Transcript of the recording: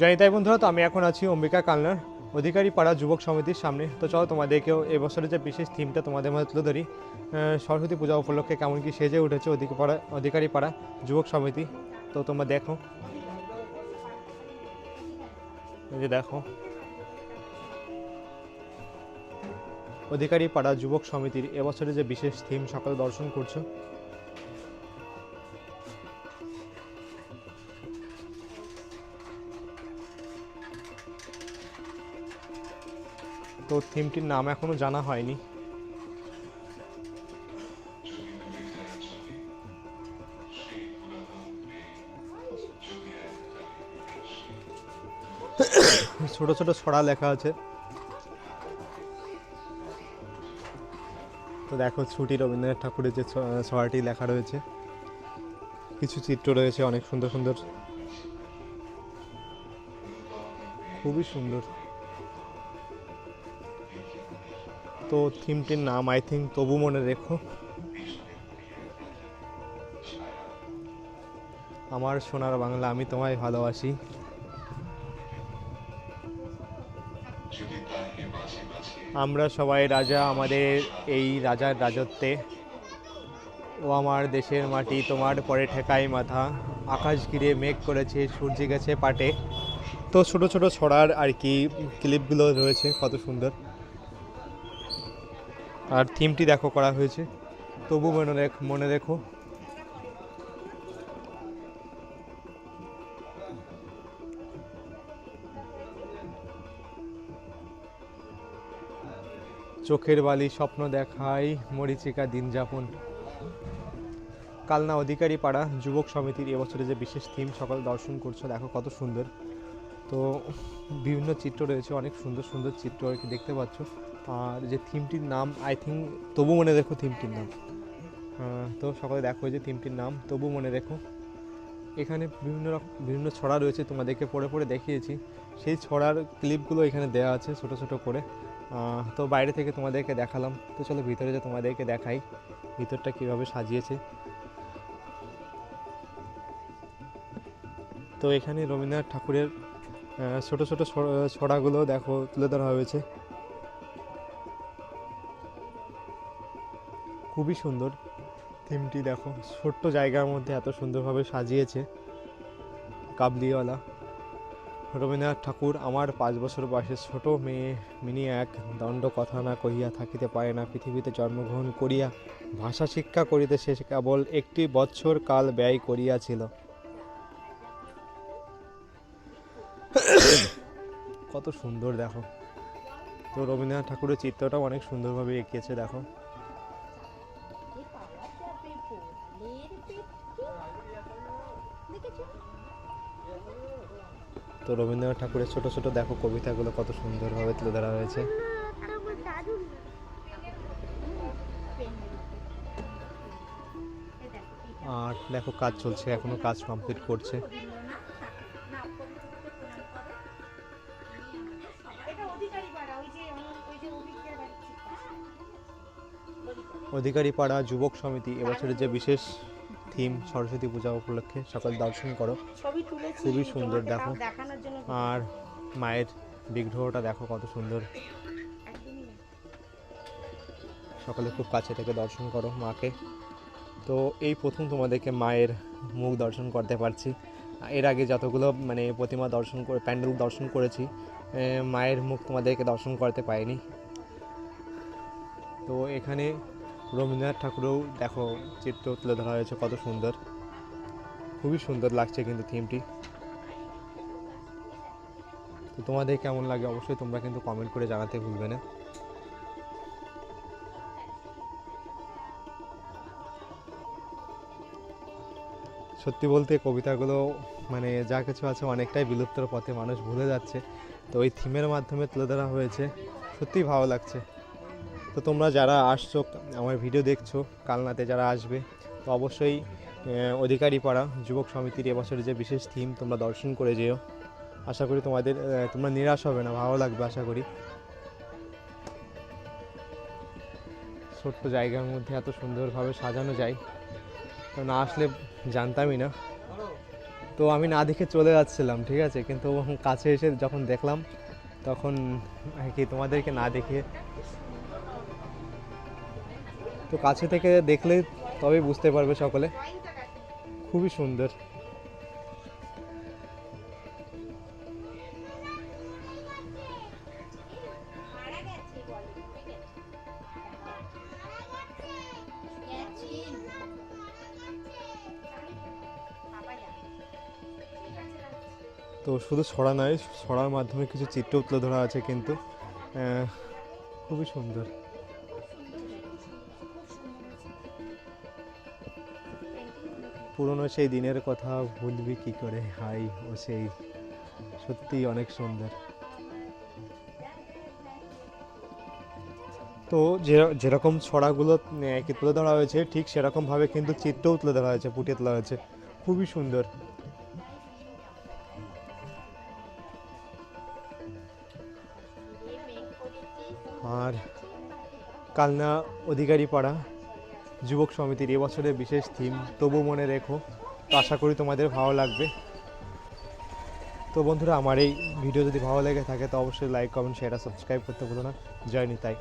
জয়িতাই বন্ধুরা, তো আমি এখন আছি অম্বিকা কালনার অধিকারী পাড়া যুবক সমিতির সামনে। তো চলো তোমাদেরকেও এবছরের যে বিশেষ থিমটা তোমাদের মধ্যে তুলে ধরি সরস্বতী পূজা উপলক্ষে কেমন কি সেজে উঠেছে অধিক পাড়া, অধিকারী পাড়া যুবক সমিতি। তো তোমরা দেখো। যে দেখো। অধিকারী পাড়া যুবক সমিতির এবছরের যে বিশেষ থিম সকালে দর্শন করছ। তো থিমটির নাম এখনও জানা হয়নি। ছোট ছোট ছড়া লেখা আছে। তো দেখো ছুটি রবীন্দ্রনাথ ঠাকুরের যে ছড়াটি লেখা রয়েছে। কিছু চিত্র রয়েছে, অনেক সুন্দর সুন্দর। খুবই সুন্দর। তো থিমটির নাম আই থিঙ্ক তবু মনে রেখো। আমার সোনার বাংলা আমি তোমায় ভালোবাসি। আমরা সবাই রাজা, আমাদের এই রাজার রাজত্বে। ও আমার দেশের মাটি, তোমার পরে ঠেকাই মাথা। আকাশ ঘিরে মেঘ করেছে, সূর্য গেছে পাটে। তো ছোট ছোট ছড়ার আর কি ক্লিপগুলো রয়েছে, কত সুন্দর। আর থিমটি দেখো, করা হয়েছে। তবু মনে রেখ, মনে রেখো। চোখের বালি, স্বপ্ন দেখাই, মরিচিকা দিন যাপন। কালনা অধিকারী পাড়া যুবক সমিতির এবছরে যে বিশেষ থিম, সকাল দর্শন করছ, দেখো কত সুন্দর। তো বিভিন্ন চিত্র রয়েছে, অনেক সুন্দর সুন্দর চিত্র আর কি দেখতে পাচ্ছ। আর যে থিমটির নাম আই থিঙ্ক তবু মনে রেখো থিমটির নাম। তো সকালে দেখো যে থিমটির নাম, তবু মনে রেখো। এখানে বিভিন্ন রকম বিভিন্ন ছড়া রয়েছে, তোমাদেরকে পড়ে পড়ে দেখিয়েছি। সেই ছড়ার ক্লিপগুলো এখানে দেওয়া আছে ছোট ছোট করে। তো বাইরে থেকে তোমাদেরকে দেখালাম। তো চলো ভিতরে যে তোমাদেরকে দেখাই, ভিতরটা কীভাবে সাজিয়েছে। তো এখানে রবীন্দ্রনাথ ঠাকুরের ছোট ছোট ছড়া- ছড়াগুলো দেখো, তুলে ধরা হয়েছে। খুবই সুন্দর থিমটি, দেখো। ছোট্ট জায়গার মধ্যে এত সুন্দরভাবে সাজিয়েছে কাবলিওয়ালা। রবীন্দ্রনাথ ঠাকুর, আমার পাঁচ বছর বয়সের ছোট মেয়ে, মিনি এক, দণ্ড কথা না কহিয়া থাকিতে পারে না, পৃথিবীতে জন্মগ্রহণ করিয়া ভাষা শিক্ষা করিতে সে কেবল একটি বৎসর কাল ব্যয় করিয়াছিল। কত সুন্দর, দেখো। তো রবীন্দ্রনাথ ঠাকুরের চিত্রটাও অনেক সুন্দরভাবে এঁকেছে, দেখো। তো রবীন্দ্রনাথ ঠাকুরের ছোট ছোট, দেখো, কবিতাগুলো কত সুন্দরভাবে তুলে ধরা হয়েছে। আর দেখো, কাজ চলছে, এখনও কাজ কমপ্লিট করছে। অধিকারী পাড়া যুবক সমিতি এবছরের যে বিশেষ থিম সরস্বতী পূজা উপলক্ষে সকাল দর্শন করো। খুবই সুন্দর দেখো। আর মায়ের বিগ্রহটা দেখো কত সুন্দর। সকালে খুব কাছে থেকে দর্শন করো মাকে। তো এই প্রথম তোমাদেরকে মায়ের মুখ দর্শন করতে পারছি। এর আগে যতগুলো মানে প্রতিমা দর্শন করে প্যান্ডেল দর্শন করেছি মায়ের মুখ তোমাদেরকে দর্শন করতে পাইনি তো এখানে রবীন্দ্রনাথ ঠাকুরেও দেখো চিত্র তুলে ধরা হয়েছে কত সুন্দর। খুবই সুন্দর লাগছে কিন্তু থিমটি তো তোমাদের কেমন লাগে অবশ্যই তোমরা কিন্তু কমেন্ট করে জানাতে ভুলবে না। সত্যি বলতে কবিতাগুলো মানে যা কিছু আছে অনেকটাই বিলুপ্তর পথে মানুষ ভুলে যাচ্ছে। তো ওই থিমের মাধ্যমে তুলে ধরা হয়েছে। সত্যিই ভালো লাগছে। তো তোমরা যারা আসছো, আমার ভিডিও দেখছ, কালনাতে যারা আসবে, তো অবশ্যই অধিকারী পাড়া যুবক সমিতির এবছরের যে বিশেষ থিম তোমরা দর্শন করে যেও। আশা করি তোমাদের তোমরা নিরাশ হবে না, ভালো লাগবে আশা করি। ছোট্ট জায়গার মধ্যে এত সুন্দরভাবে সাজানো যায়, তো না আসলে জানতামই না। তো আমি না দেখে চলে যাচ্ছিলাম, ঠিক আছে? কিন্তু কাছে এসে যখন দেখলাম, তখন আর কি তোমাদেরকে না দেখে তো কাছে থেকে দেখলে তবেই বুঝতে পারবে সকলে। খুবই সুন্দর। তো শুধু ছড়া নয়, ছড়ার মাধ্যমে কিছু চিত্র তুলে ধরা আছে কিন্তু খুবই সুন্দর। পুরনো সেই দিনের কথা ভুলবি কি করে? হাই, ও সেই সত্যি অনেক সুন্দর। তো যে- যেরকম ছড়াগুলো তুলে ধরা হয়েছে, ঠিক সেরকমভাবে কিন্তু চিত্রও তুলে ধরা হয়েছে, ফুটিয়ে তোলা হয়েছে। খুবই সুন্দর। আর কালনা অধিকারী পাড়া যুবক সমিতির এবছরের বিশেষ থিম তবু মনে রেখো, তো আশা করি তোমাদের ভালো লাগবে। তো বন্ধুরা, আমার এই ভিডিও যদি ভালো লেগে থাকে, তো অবশ্যই লাইক কমেন্ট শেয়ার সাবস্ক্রাইব করতে ভুলো না। জয় নিতাই।